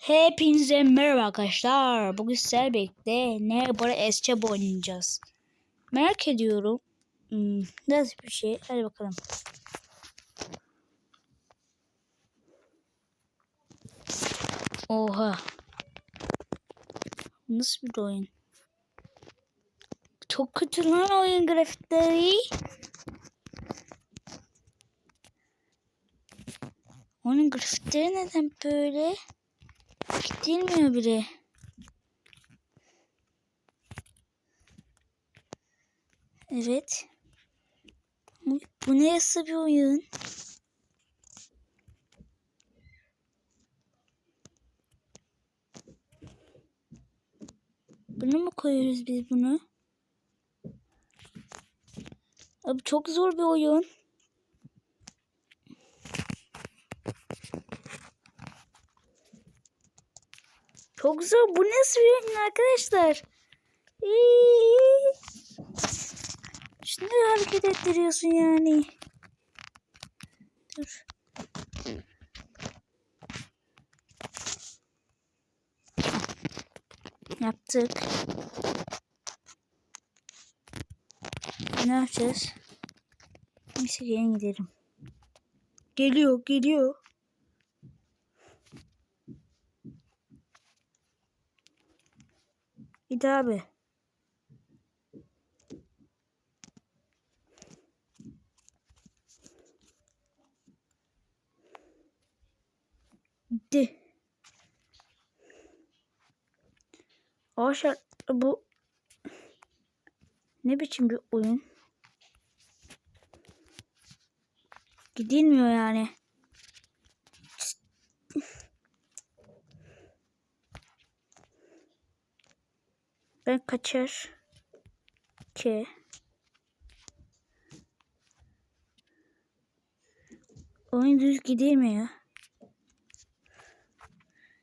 Hepinize merhaba arkadaşlar. Bugün sizlerle birlikte ne bara esçe oynayacağız. Merak ediyorum. Hmm, nasıl bir şey? Hadi bakalım. Oha. Nasıl bir oyun? Çok kötü lan oyun grafikleri. Onun grafikleri neden böyle? Gidilmiyor bile. Evet. Bu, bu ne nasıl bir oyun? Bunu mu koyuyoruz biz bunu? Abi çok zor bir oyun. Çok zor. Bu nasıl bir oyun arkadaşlar? Şunu hareket ettiriyorsun yani. Dur. Yaptık. Ne yapacağız? Neyse gelin gidelim. Geliyor, geliyor. Git abi. Gitti. Arkadaşlar bu ne biçim bir oyun? Gidilmiyor yani. Ben kaçar ki oyun düz gidilmiyor.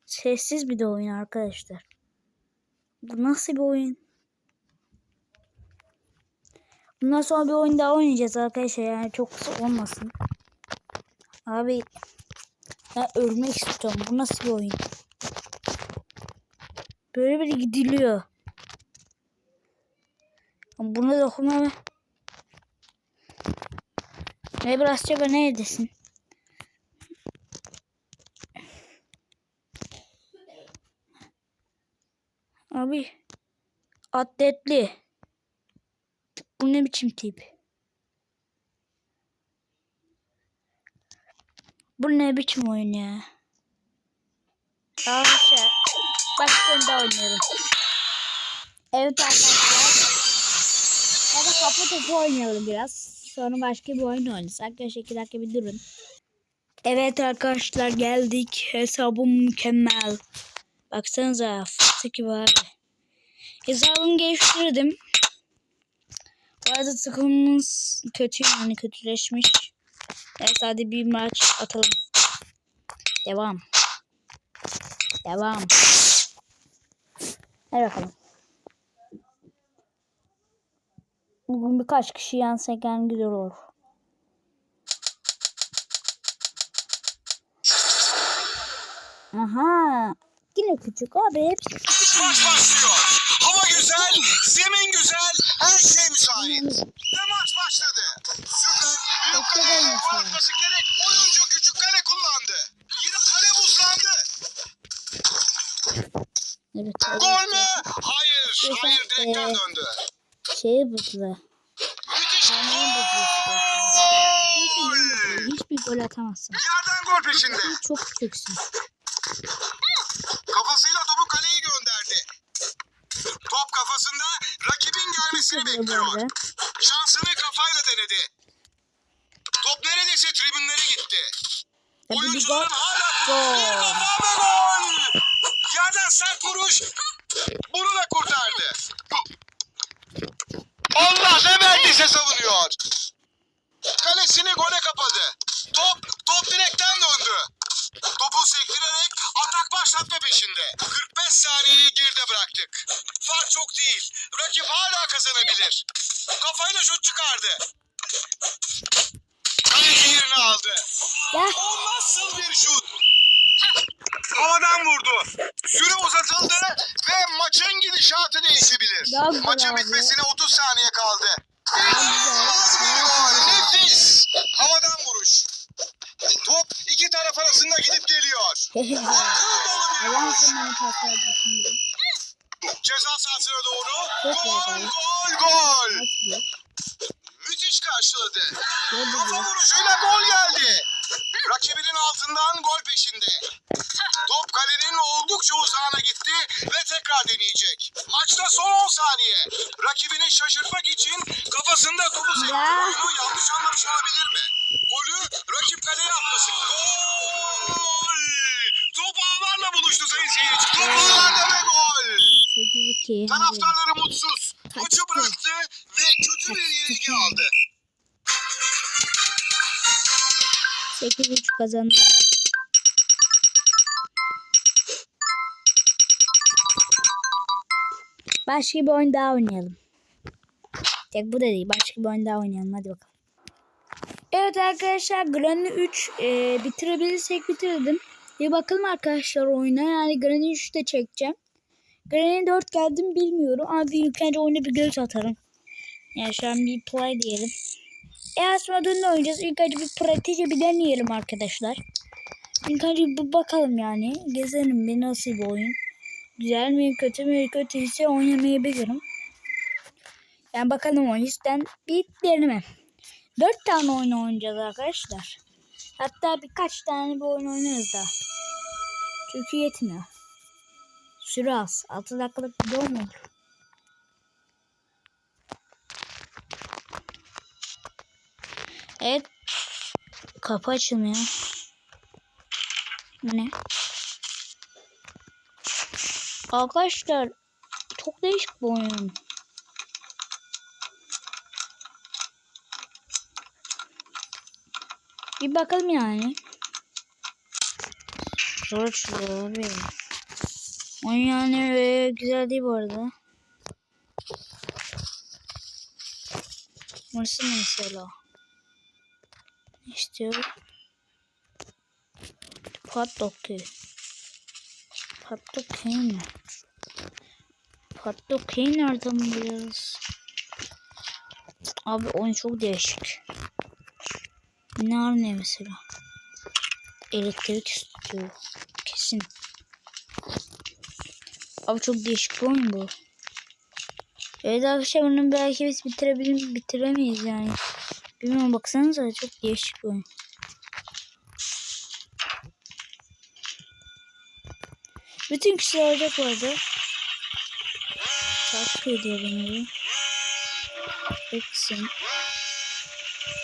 Sessiz bir de oyun arkadaşlar. Bu nasıl bir oyun? Bundan sonra bir oyun daha oynayacağız arkadaşlar yani çok kısa olmasın. Abi ben ölmek istiyorum. Bu nasıl bir oyun? Böyle bir gidiliyor. Buna dokunma. Ne biraz çaba neredesin? Abi atletli. Bu ne biçim tip? Bu ne biçim oyun ya? Arkadaşlar başka oyunda oynuyorum. Evet arkadaşlar. Kafa topu oynayalım biraz. Sonra başka bir oyun oynarız. Arkadaşlar iki dakika bir durun. Evet arkadaşlar geldik. Hesabım mükemmel. Baksanıza fıstık gibi abi. Hesabımı geliştirdim. Bu arada takımımız kötü yani kötüleşmiş. Neyse hadi bir maç atalım. Devam. Devam. Hadi bakalım. Bugün birkaç kişi yense yani güzel olur. Aha. Yine küçük abi hepsi küçük. Maç başlıyor. Hava güzel, zemin güzel, her şey müsait. Ve maç başladı. Süper, büyük Çok kale güzel maç artması gerek. Oyuncu küçük kale kullandı. Yine kale buzlandı. Evet. Gol mü? Hayır, hayır direkten döndü. Şey buzlu. Hiçbir gol atamazsın. Yerden gol peşinde. Çok küçüksün. Kafasıyla topu kaleye gönderdi. Top kafasında rakibin gelmesini bekliyor. Şansını kafayla denedi. Top neredeyse tribünlere gitti. Oyuncuların hala bir kafa ve gol. Yerden sert vuruş. Bunu da kurtardı. Allah ne verdiyse savunuyor. Kalesini gole kapadı. Top, top direkten döndü. Topu sektirerek atak başlatma peşinde. 45 saniyeyi geride bıraktık. Fark çok değil. Rakip hala kazanabilir. Kafayla şut çıkardı. Kaleci yerini aldı. Ya O nasıl bir şut? Havadan vurdu. Süre uzatıldı ve maçın gidişatı değişebilir. Daha Maçın abi. bitmesine 30 saniye kaldı. İnanılmaz bir gol. Nefis. Havadan vuruş. Top iki taraf arasında gidip geliyor. Ceza sahasına doğru. Gol, gol, gol. Müthiş karşıladı. Kafa vuruşuyla gol geldi. Rakibinin altından gol peşinde. Top kalenin oldukça uzağına gitti ve tekrar deneyecek. Maçta son 10 saniye. Rakibini şaşırtmak için kafasında topu sekti. Oyunu yanlış anlamış olabilir mi? Golü rakip kaleye atması. Gol! Top ağlarla buluştu sayın seyirci. Top ağlarda ve gol. 8-2. Taraftarları mutsuz. Maçı bıraktı ve kötü bir yenilgi aldı. 8-3 kazandı. Başka bir oyun daha oynayalım. Tek bu da değil. Başka bir oyun daha oynayalım. Hadi bakalım. Evet arkadaşlar Granny 3 e, bitirebilirsek bitirdim. Bir bakalım arkadaşlar oyuna. Yani Granny 3 de çekeceğim. Granny 4 geldim bilmiyorum. Ama bir ilk önce oyuna bir göz atarım. Yani şu an bir play diyelim. E dün de oynayacağız. İlk önce bir pratiğe bir deneyelim arkadaşlar. İlk önce bir bakalım yani. Gezelim bir nasıl bir oyun. Güzel mi kötü mü kötüyse oynamayabilirim. Yani bakalım o yüzden bir deneme. Dört tane oyun oynayacağız arkadaşlar. Hatta birkaç tane bir oyun oynarız daha. Çünkü yetmiyor. Süre az. 6 dakikalık video mu Evet. Kapı açılmıyor. Bu ne? Arkadaşlar çok değişik bir oyun. Bir bakalım yani. Zor açılıyor abi. Oyun yani güzel değil bu arada. Burası mesela? Ne istiyorum? Köy. Paddock köy ne? Paddock köy nereden buluyoruz? Abi oyun çok değişik. Ne var ne mesela? Elektrik istiyor. Kesin. Abi çok değişik bir oyun bu. Evet arkadaşlar bunu belki biz bitirebilir, bitiremeyiz yani. Bilmiyorum baksanıza çok değişik bir oyun. Bütün kişiler olacak bu arada. Takip ediyor beni. bu. Etsin.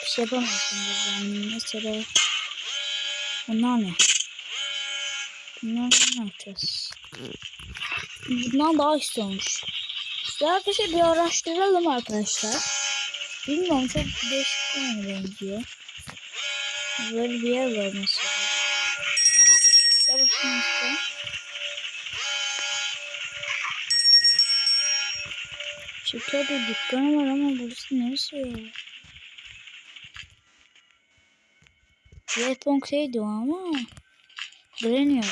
Bir şey yapamazsın ben mesela. Bunlar ne? Bunlar ne yapacağız? Bundan daha istiyormuş. Ya arkadaşlar bir araştıralım arkadaşlar. Bilmiyorum çok değişik oyuna benziyor. Böyle bir yer var mesela. Ya bakayım işte. Şeker dükkanı var ama burası neresi ya? Redpong şey diyor ama Granny yok.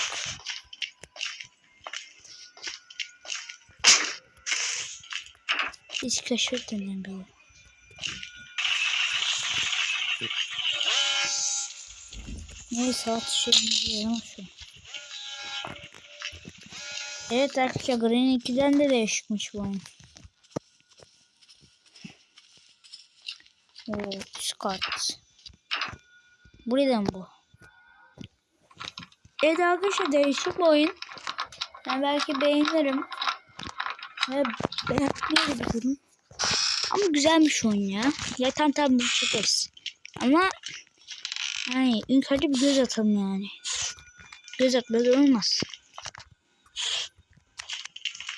Hiç şaşırtın beni. Neyse şeyimizi ama şu. Evet arkadaşlar Green 2'den de değişikmiş bu oyun. Oo, Scott. Buradan bu. Evet arkadaşlar değişik bir oyun. Ben belki beğenirim. Ve beğenmeyebilirim. Ama güzelmiş oyun ya. Ya tam tam bir çekeriz. Ama yani ilk önce bir göz atalım yani. Göz atmaz olmaz.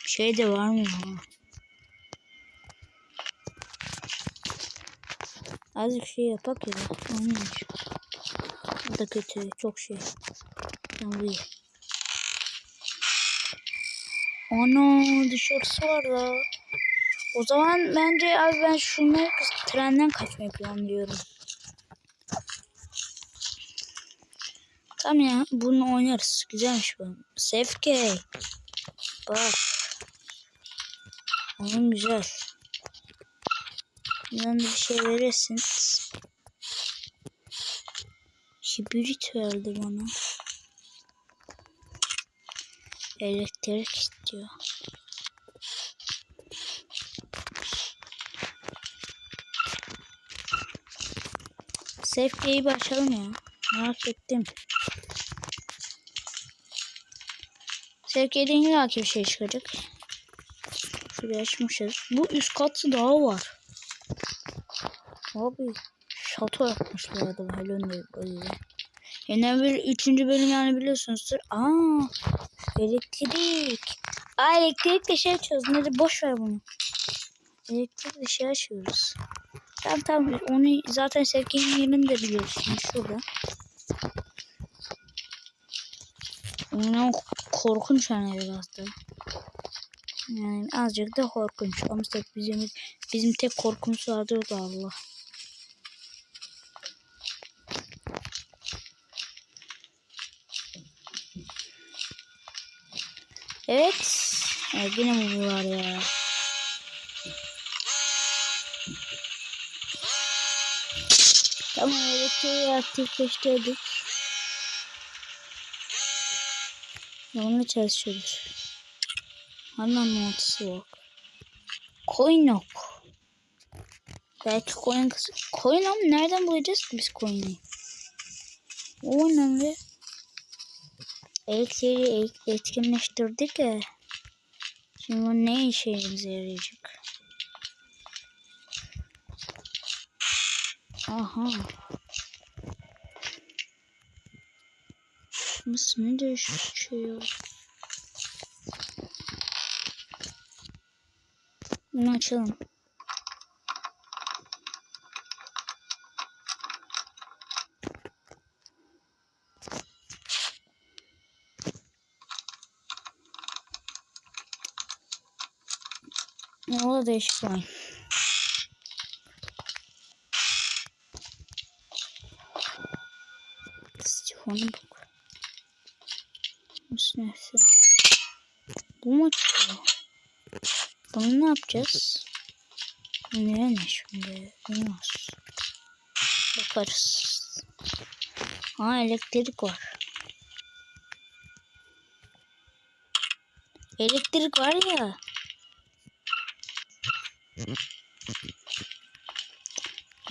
Şey de var mı ya? Azıcık şey yapak ya. Olmuyor. Bu da kötü. Çok şey. Bu iyi. Ana dışarısı var da. O zaman bence abi ben şunları trenden kaçmayı planlıyorum. Tamam ya bunu oynarız. Güzelmiş bu. Sefke. Bak. Oyun güzel. Bundan bir şey verirsiniz. Hibrit verdi bana. Elektrik istiyor. Sefke'yi başlayalım ya. Merak ettim. Sefke'den illa ki bir şey çıkacak. Şurayı açmışız. Bu üst katı daha var. Abi şato yapmışlar adam Helon'da böyle. Yine bir üçüncü bölüm yani biliyorsunuzdur. Aa elektrik. Aa elektrikle şey açıyoruz. Ne de boş ver bunu. Elektrikle şey açıyoruz. Tamam tamam onu zaten Sevki'nin yerini de biliyorsun şurada. Ondan korkunç yani biraz da. Yani azıcık da korkunç. Ama tek bizim bizim tek korkumuz vardır o da Allah. Evet. Ya yine mi var ya? Tamam elektriği aktifleştirdik. Onunla çalışıyoruz. Hala mantısı yok. Coin yok. Belki coin kız... Coin ama nereden bulacağız ki biz coin'i? O önemli. Elektriği etkinleştirdik ya. Şimdi bu ne işimize yarayacak? Aha. Nasıl ne değişiyor? Bunu açalım. Ne oldu değişik oyun. Sifonu bak. Nasıl neyse. Bu mu çıkıyor? Bunu ne yapacağız? Ne ne şimdi? Bilmiyoruz. Bakarız. Aa elektrik var. Elektrik var ya.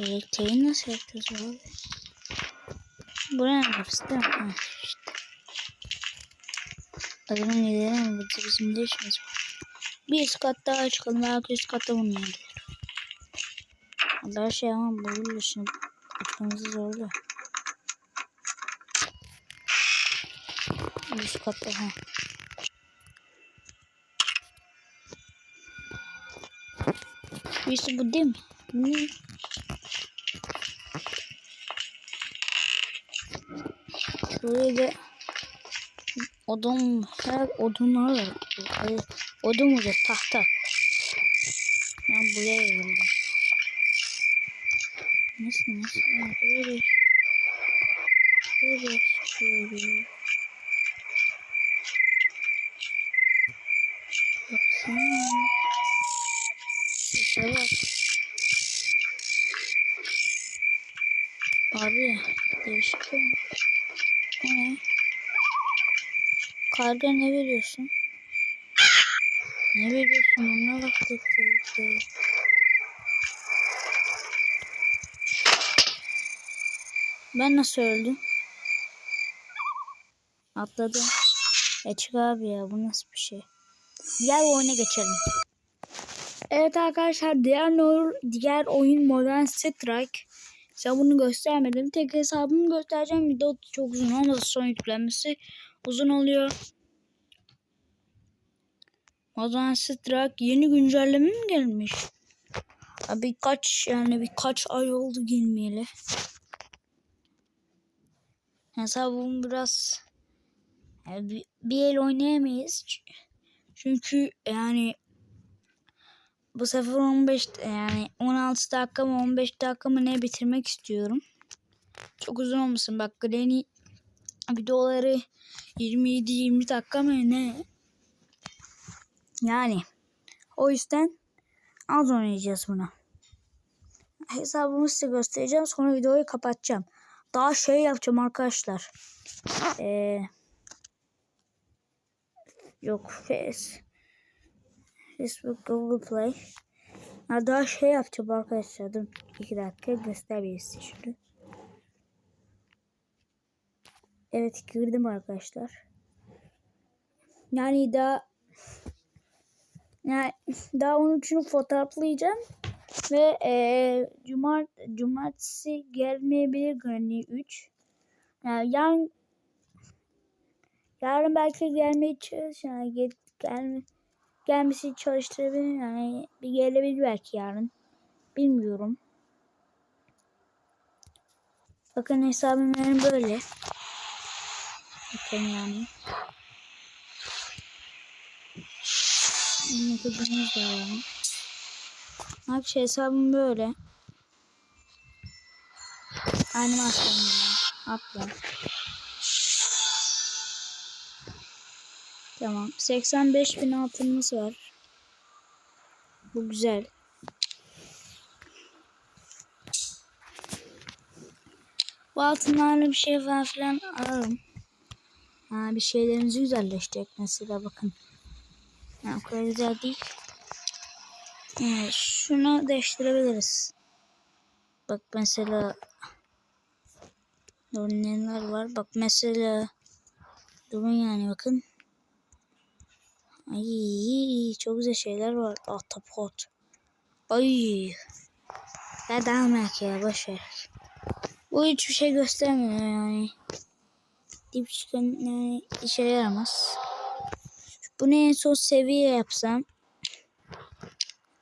Elektriği nasıl yapacağız abi? Buraya kapısı değil mi? Zaman gidelim. Burada bizim de işimiz var. Bir üst kat daha çıkalım. Belki üst katta bunlar gelir. Her şey ama bulur şimdi. Açmamızı zorlu. Üst katta ha. Birisi bu değil mi? Ne? Şuraya da odun, her odunlar var. Odun olacak tahta. Ben buraya geldim. Nasıl nasıl? Böyle. Böyle. Şöyle. Baksana. Sese bak. Abi değişik olmuş. Bu ne? Karga ne veriyorsun? Ne veriyorsun? Ona bak tekrar. Ben nasıl öldüm? Atladım. E çık abi ya bu nasıl bir şey? Diğer oyuna geçelim. Evet arkadaşlar diğer diğer oyun Modern Strike. Size bunu göstermedim. Tek hesabımı göstereceğim. Video çok uzun olmadı son yüklenmesi. Uzun oluyor. Modern Strike yeni güncelleme mi gelmiş? Ya birkaç yani birkaç ay oldu gelmeyeli. Hesabım biraz yani bir, bir el oynayamayız. Çünkü yani bu sefer 15 yani 16 dakika mı 15 dakika mı ne bitirmek istiyorum. Çok uzun olmasın. Bak Granny videoları 27-20 dakika mı ne? Yani o yüzden az oynayacağız bunu. Hesabımı size göstereceğim sonra videoyu kapatacağım. Daha şey yapacağım arkadaşlar. Ee, yok Face. Facebook, Google Play. Ha, daha şey yapacağım arkadaşlar. Dur iki dakika göstereyim size şunu. Evet girdim arkadaşlar. Yani daha yani daha onun için fotoğraflayacağım ve e, cumart cumartesi gelmeyebilir Granny 3. Yani yarın yarın belki gelmeye çalış yani gel, gelme gelmesi çalıştırabilir yani bir gelebilir belki yarın. Bilmiyorum. Bakın hesabım benim böyle. Bakın yani. Yine kızımız var yani. Arkadaşlar hesabım böyle. Animasyon. Atla. Tamam. 85 bin altınımız var. Bu güzel. Bu altınlarla bir şey falan filan ararım. Ha, bir şeylerimizi güzelleşecek mesela bakın. Ha, o kadar güzel değil. Evet, şunu değiştirebiliriz. Bak mesela neler var? Bak mesela Durun yani bakın. Ay çok güzel şeyler var. Ahtapot. Ay. Ya et ya boş ver. Bu hiçbir şey göstermiyor yani. Dip çıkan yani işe yaramaz. Bunu en son seviye yapsam.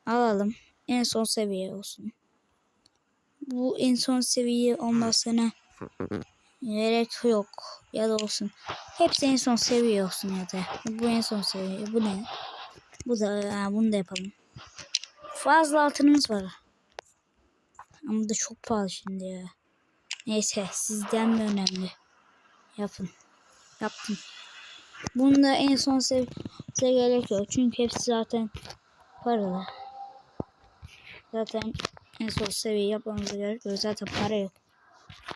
Alalım. En son seviye olsun. Bu en son seviye olmasına gerek yok. Ya da olsun. Hepsi en son seviye olsun ya da. Bu en son seviye. Bu ne? Bu da ha, bunu da yapalım. Fazla altınımız var. Ama da çok pahalı şimdi ya. Neyse sizden mi önemli? Yapın. Yaptım. Bunu da en son seviye gerek yok. Çünkü hepsi zaten paralı. Zaten en son seviye yapmamız gerekiyor. Zaten para yok.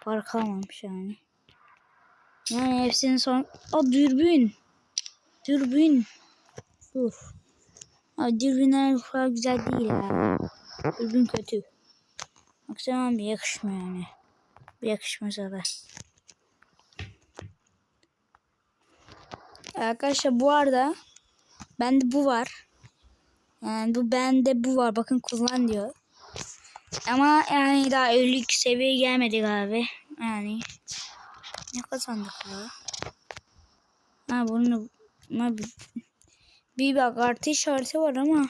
Para kalmamış yani. Yani hepsinin son... O dürbün. Dürbün. Dur. Abi dürbünler falan güzel değil ya. Dürbün kötü. Baksana bir yakışmıyor yani. Bir yakışmaz abi. Arkadaşlar bu arada bende bu var. Yani bu bende bu var. Bakın kullan diyor. Ama yani daha 52 seviyeye gelmedik abi. Yani ne kazandık ya? Ha bunu ha, bir, bir bak artı işareti var ama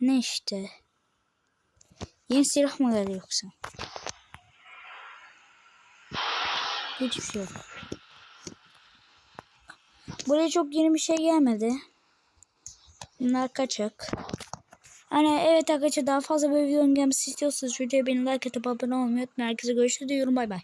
ne işte? Yeni silah mı geldi yoksa? Hiçbir şey yok. Buraya çok yeni bir şey gelmedi. Bunlar kaçak. Hani evet arkadaşlar daha fazla böyle videonun gelmesi istiyorsanız şuraya beni like atıp abone olmayı unutmayın. Herkese görüşürüz diyorum bay bay.